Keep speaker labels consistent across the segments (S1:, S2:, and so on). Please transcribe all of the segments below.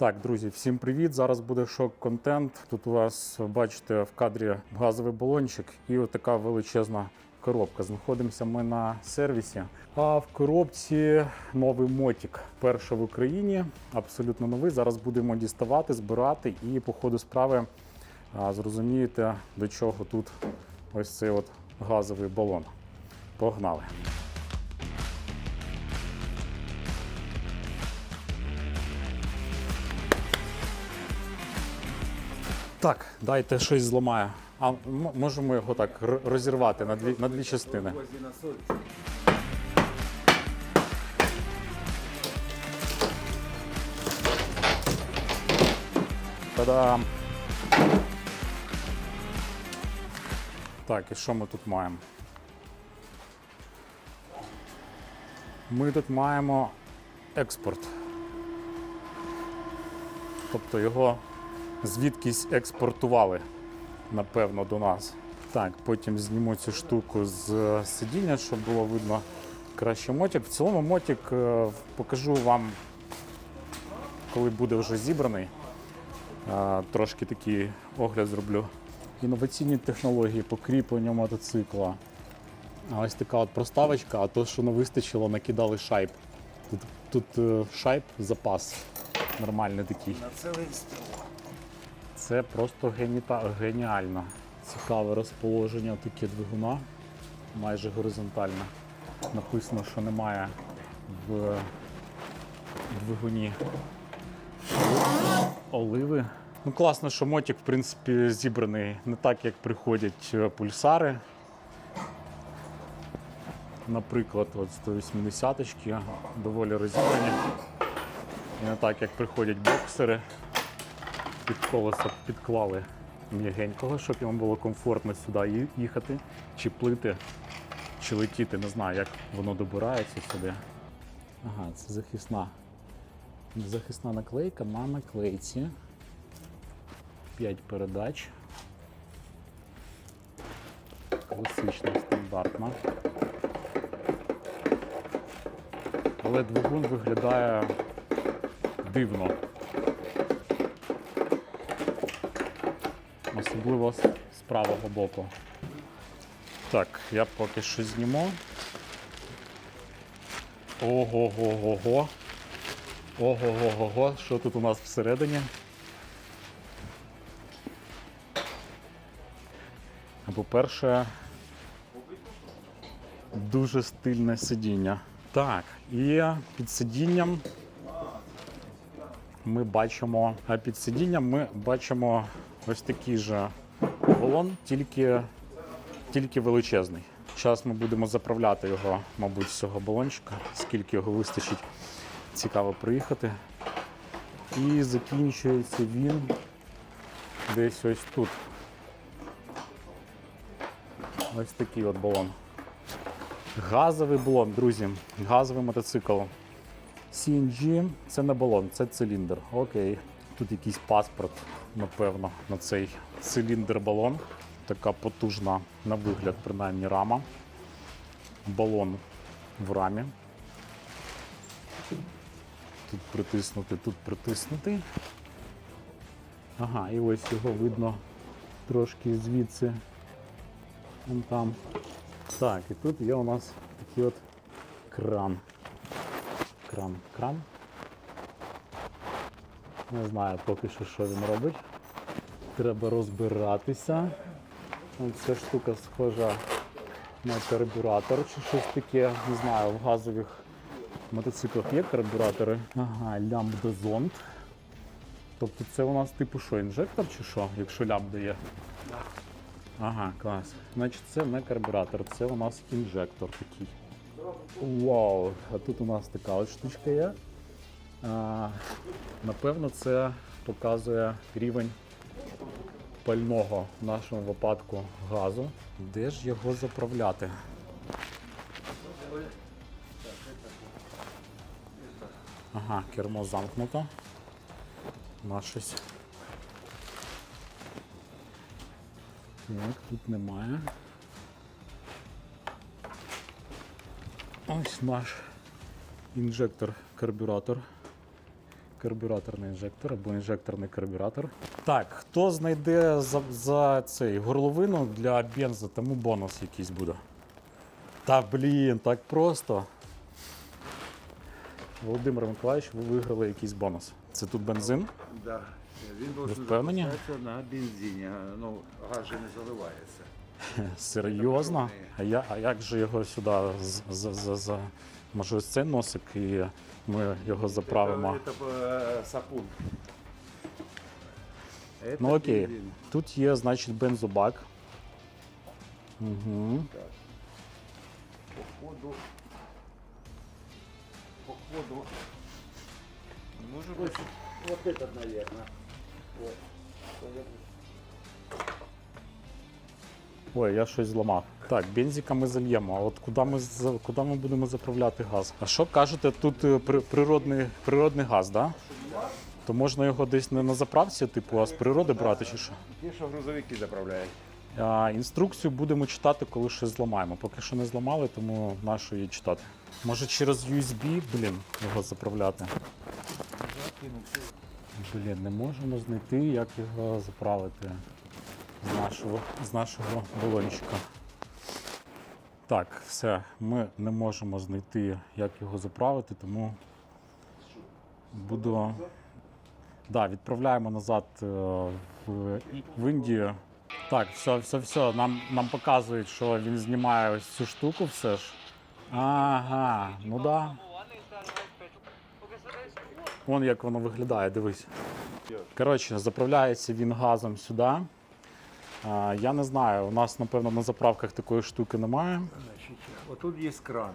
S1: Так, друзі, всім привіт! Зараз буде шок-контент. Тут у вас бачите в кадрі газовий балончик і отака величезна коробка. Знаходимося ми на сервісі. А в коробці новий мотик. Перший в Україні, абсолютно новий. Зараз будемо діставати, збирати і по ходу справи зрозумієте, до чого тут ось цей от газовий балон. Погнали! Так, дайте щось зламає. А можемо його так розірвати на дві, на дві частини. Та-дам! Так, і що ми тут маємо? Ми тут маємо експорт. Тобто його звідкись експортували, напевно, до нас. Так, потім зніму цю штуку з е, сидіння, щоб було видно краще мотик. В цілому мотик е, покажу вам, коли буде вже зібраний. Е, Трошки такий огляд зроблю. Інноваційні технології покріплення мотоцикла. Ось така от проставочка, а то, що не вистачило, накидали шайб. Тут, тут шайб запас нормальний такий.
S2: На цілий стрілок.
S1: Це просто геніта... геніально. Цікаве розположення таке двигуна, майже горизонтальне. Написано, що немає в двигуні оливи. Ну, класно, що мотик, в принципі, зібраний не так, як приходять е, пульсари. Наприклад, от 180-ки доволі розібрані. Не так, як приходять боксери під колесо підклали м'ягенького, щоб йому було комфортно сюди їхати, чи плити, чи летіти. Не знаю, як воно добирається сюди. Ага, це захисна. Захисна наклейка на наклейці. 5 передач. Класична, стандартна. Але двигун виглядає дивно. Особливо з правого боку. Так, я поки що зніму. Ого-го-го-го. Ого-го-го-го. Що тут у нас всередині? По-перше, дуже стильне сидіння. Так, і під сидінням ми бачимо, а під сидінням ми бачимо ось такий же балон, тільки, тільки величезний. Зараз ми будемо заправляти його, мабуть, з цього балончика, скільки його вистачить. Цікаво приїхати. І закінчується він десь ось тут. Ось такий от балон. Газовий балон, друзі. Газовий мотоцикл. CNG це не балон, це циліндр. Окей. Тут якийсь паспорт, напевно, на цей циліндр-балон. Така потужна на вигляд, принаймні, рама. Балон в рамі. Тут притиснути, тут притиснути. Ага, і ось його видно трошки звідси. Вон там. Так, і тут є у нас такий от кран. Кран, кран. Не знаю поки що, що він робить. Треба розбиратися. Ось Ця штука схожа на карбюратор чи щось таке. Не знаю, в газових мотоциклах є карбюратори. Ага, лямбда-зонд. Тобто це у нас типу що, інжектор чи що, якщо лямбда є? Ага, клас. Значить, це не карбюратор, це у нас інжектор такий. Вау, а тут у нас така от штучка є. Напевно, це показує рівень пального в нашому випадку газу. Де ж його заправляти? Ага, кермо замкнуто. У нас щось. Так, тут немає. Ось наш інжектор карбюратор. Карбюраторний інжектор або інжекторний карбюратор. Так, хто знайде за, за цей горловину для бенза, тому бонус якийсь буде. Та блін, так просто. Володимир Миколаївич, ви виграли якийсь бонус. Це тут бензин.
S2: Да. Він должен
S1: впевнені?
S2: запускатися на бензині. Ну, газ же не заливається.
S1: Серйозно? А, я, а як же його сюди з, з, з, з, може ось цей носик і ми його заправимо?
S2: Це, це, сапун.
S1: Ну окей. Тут є, значить, бензобак. Угу.
S2: Походу. Походу.
S3: Може бути.
S2: вот этот, наверное. Вот.
S1: Ой, я щось зламав. Так, бензика ми зальємо. А от куди ми, куди ми будемо заправляти газ? А що кажете, тут е, природний, природний газ, да? То можна його десь не на заправці, типу, а з природи брати чи що?
S2: Ті, що грузовики заправляють.
S1: А, інструкцію будемо читати, коли щось зламаємо. Поки що не зламали, тому нащо її читати. Може через USB, блін, його заправляти. Блін, не можемо знайти, як його заправити з нашого, з нашого балончика. Так, все, ми не можемо знайти, як його заправити, тому буду. Да, відправляємо назад е, в, в Індію. Так, все, все, все. Нам, нам показують, що він знімає ось цю штуку все ж. Ага, ну да. Вон як воно виглядає, дивись. Коротше, заправляється він газом сюди. Я не знаю, у нас, напевно, на заправках такої штуки немає.
S2: Значить, отут є кран.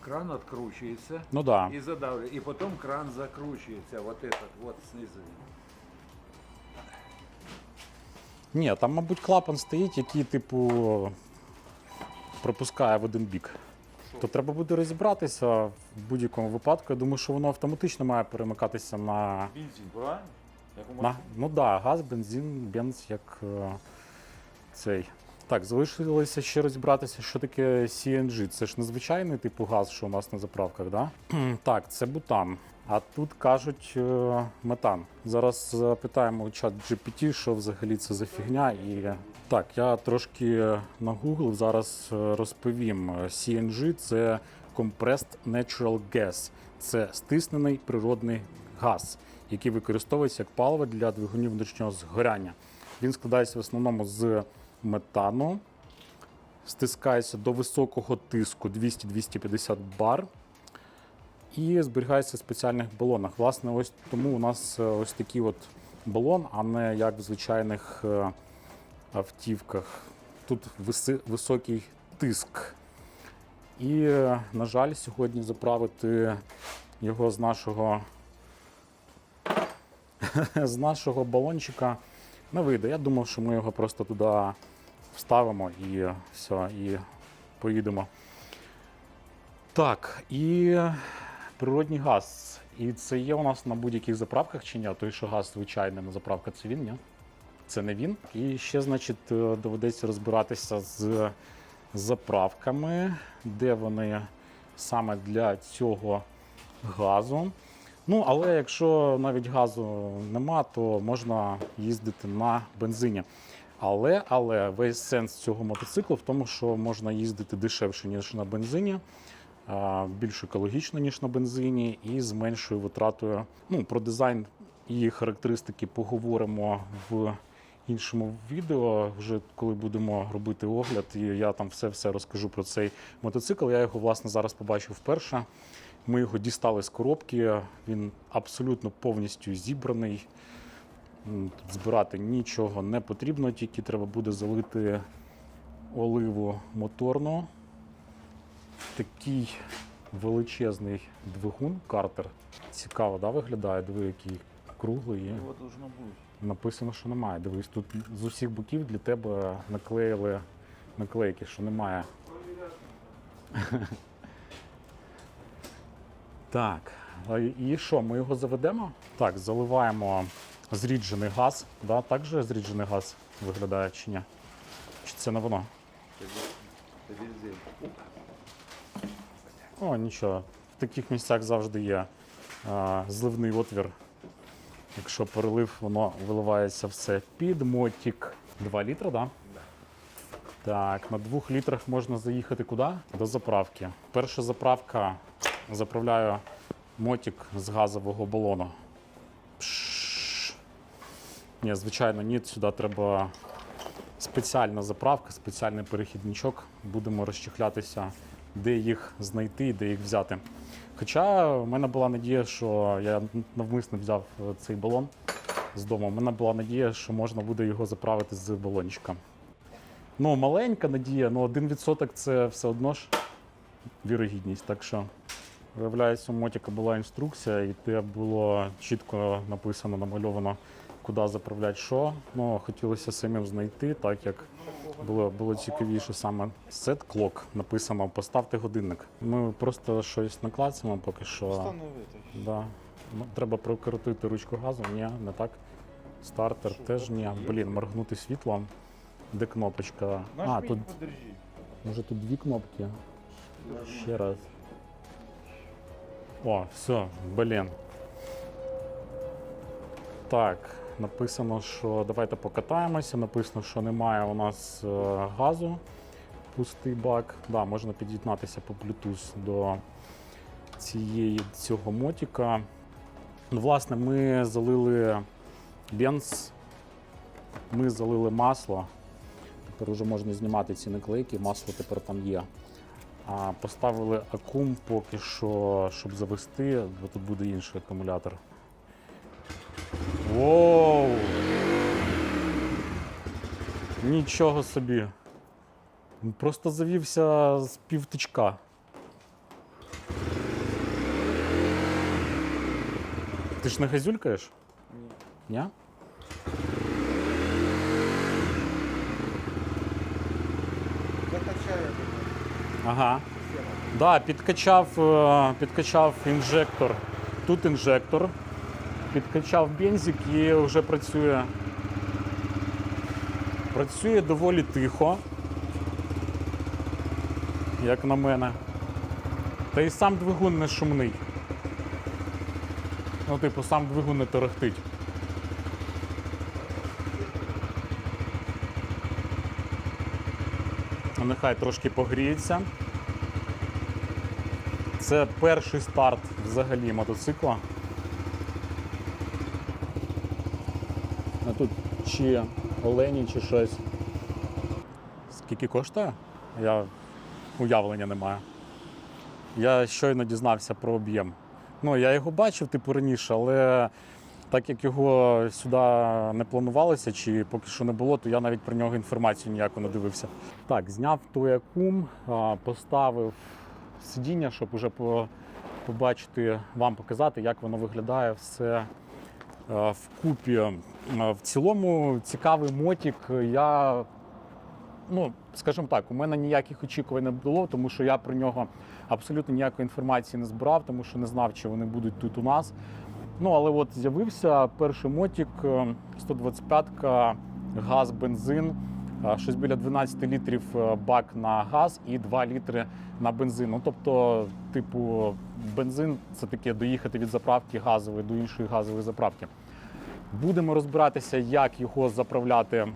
S2: Кран відкручується
S1: Ну да.
S2: і задавлює. І потім кран закручується. Вот этот, вот знизу.
S1: Ні, там, мабуть, клапан стоїть, який, типу, пропускає в один бік. То треба буде розібратися в будь-якому випадку. Я думаю, що воно автоматично має перемикатися на.
S3: Бензин, правильно?
S1: На ну так, да, газ, бензин, бенз як е, цей. Так, залишилося ще розібратися, що таке CNG. Це ж незвичайний типу газ, що у нас на заправках, да? так, це бутан. А тут кажуть е, метан. Зараз запитаємо у чат GPT, що взагалі це за фігня. І так, я трошки нагуглив, зараз е, розповім. CNG це Compressed Natural Gas. Це стиснений природний газ, який використовується як паливо для двигунів внутрішнього згоряння. Він складається в основному з метану, стискається до високого тиску 200-250 бар і зберігається в спеціальних балонах. Власне, ось тому у нас е, ось такий от балон, а не як в звичайних е, автівках. Тут високий тиск. І, е, на жаль, сьогодні заправити його з нашого, з нашого балончика не вийде. Я думав, що ми його просто туди вставимо і все, і поїдемо. Так, і природний газ. І це є у нас на будь-яких заправках чи ні? Той, що газ звичайний на заправках, це він, ні? Це не він. І ще, значить, е, доведеться розбиратися з заправками, де вони саме для цього газу. Ну, але якщо навіть газу нема, то можна їздити на бензині. Але, але весь сенс цього мотоциклу в тому, що можна їздити дешевше, ніж на бензині, більш екологічно, ніж на бензині, і з меншою витратою. Ну, про дизайн і характеристики поговоримо в іншому відео, вже коли будемо робити огляд, і я там все-все розкажу про цей мотоцикл. Я його, власне, зараз побачив вперше. Ми його дістали з коробки, він абсолютно повністю зібраний. Збирати нічого не потрібно, тільки треба буде залити оливу моторну. Такий величезний двигун картер. Цікаво, да, виглядає? Диви, який круглий. Написано, що немає. Дивись, тут з усіх боків для тебе наклеїли наклейки, що немає. Так, і що, ми його заведемо? Так, заливаємо зріджений газ. Да, так же зріджений газ виглядає чи ні? Чи це не воно? О, нічого. В таких місцях завжди є а, зливний отвір Якщо перелив, воно виливається все під мотик. 2 літра, так? Да? Так, на двох літрах можна заїхати куди? До заправки. Перша заправка заправляю мотик з газового балону. Ні, звичайно, ні, сюди треба спеціальна заправка, спеціальний перехідничок. Будемо розчехлятися, де їх знайти і де їх взяти. Хоча в мене була надія, що я навмисно взяв е, цей балон з дому. У мене була надія, що можна буде його заправити з балончика. Ну, маленька надія, ну 1% це все одно ж вірогідність. Так що, виявляється, у Мотіка була інструкція, і де було чітко написано, намальовано, куди заправляти що. Ну, хотілося самим знайти, так як було, було цікавіше саме set clock написано Поставте годинник. Ми просто щось наклацаємо поки що.
S3: Встановити.
S1: Да. Ну, треба прокрутити ручку газу. Ні, не так. Стартер теж ні. Блін, моргнути світлом. Де кнопочка? А, тут
S3: подержи.
S1: може тут дві кнопки. Ще раз. О, все, блін. Так, написано, що давайте покатаємося. Написано, що немає у нас е, газу. Пустий бак. Да, можна під'єднатися по Bluetooth до цієї цього мотіка. Ну, власне, ми залили бенз, ми залили масло. Тепер вже можна знімати ці наклейки, масло тепер там є. А поставили акум поки що, щоб завести, бо тут буде інший акумулятор. Воу! Нічого собі. Просто завівся з півтичка. Ти ж не газюлькаєш?
S3: Ні.
S1: Ні?
S3: Закачаю.
S1: Ага. Да, підкачав, е, підкачав інжектор. Тут інжектор. Підкачав бензик і вже працює. Працює доволі тихо. Як на мене. Та й сам двигун не шумний. Ну, типу, сам двигун не торохтить. Нехай трошки погріється. Це перший старт взагалі мотоцикла. А тут чи олені, чи щось. Скільки коштує? Я уявлення не маю. Я щойно дізнався про об'єм. Ну, я його бачив, типу, раніше, але так як його сюди не планувалося, чи поки що не було, то я навіть про нього інформацію ніяку не дивився. Так, зняв той акум, поставив сидіння, щоб уже побачити, вам показати, як воно виглядає все вкупі. Е, В цілому цікавий мотик. Я, ну, скажімо так, у мене ніяких очікувань не було, тому що я про нього абсолютно ніякої інформації не збирав, тому що не знав, чи вони будуть тут у нас. Ну, але от з'явився перший мотик, 125-ка, газ, бензин, е, щось біля 12 літрів е, бак на газ і 2 літри на бензин. Ну, тобто, типу, бензин це таке доїхати від заправки газової до іншої газової заправки. Будемо розбиратися, як його заправляти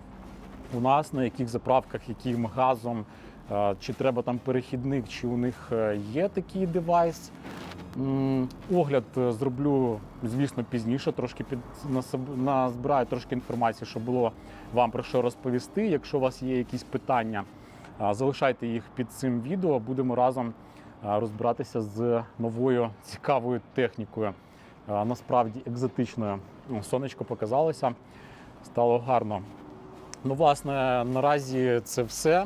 S1: у нас, на яких заправках, яким газом, е, чи треба там перехідник, чи у них е, є такий девайс. Огляд е, зроблю, звісно, пізніше, трошки під назбираю трошки інформації, щоб було вам про що розповісти. Якщо у вас є якісь питання, залишайте їх під цим відео. Будемо разом розбиратися з новою цікавою технікою. Насправді екзотичною. Сонечко показалося, стало гарно. Ну, власне, наразі це все.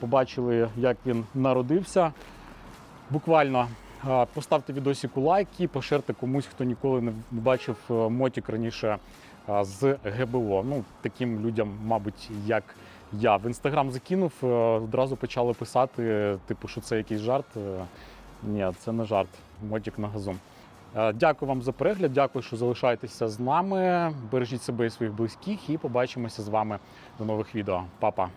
S1: Побачили, як він народився. Буквально поставте відосику лайк і поширте комусь, хто ніколи не бачив е, мотик раніше з ГБО. Ну, таким людям, мабуть, як я. В інстаграм закинув, е, одразу почали писати, типу, що це якийсь жарт. Е, Ні, це не жарт. Мотик на газу. Дякую вам за перегляд. Дякую, що залишаєтеся з нами. Бережіть себе і своїх близьких, і побачимося з вами до нових відео. Па-па!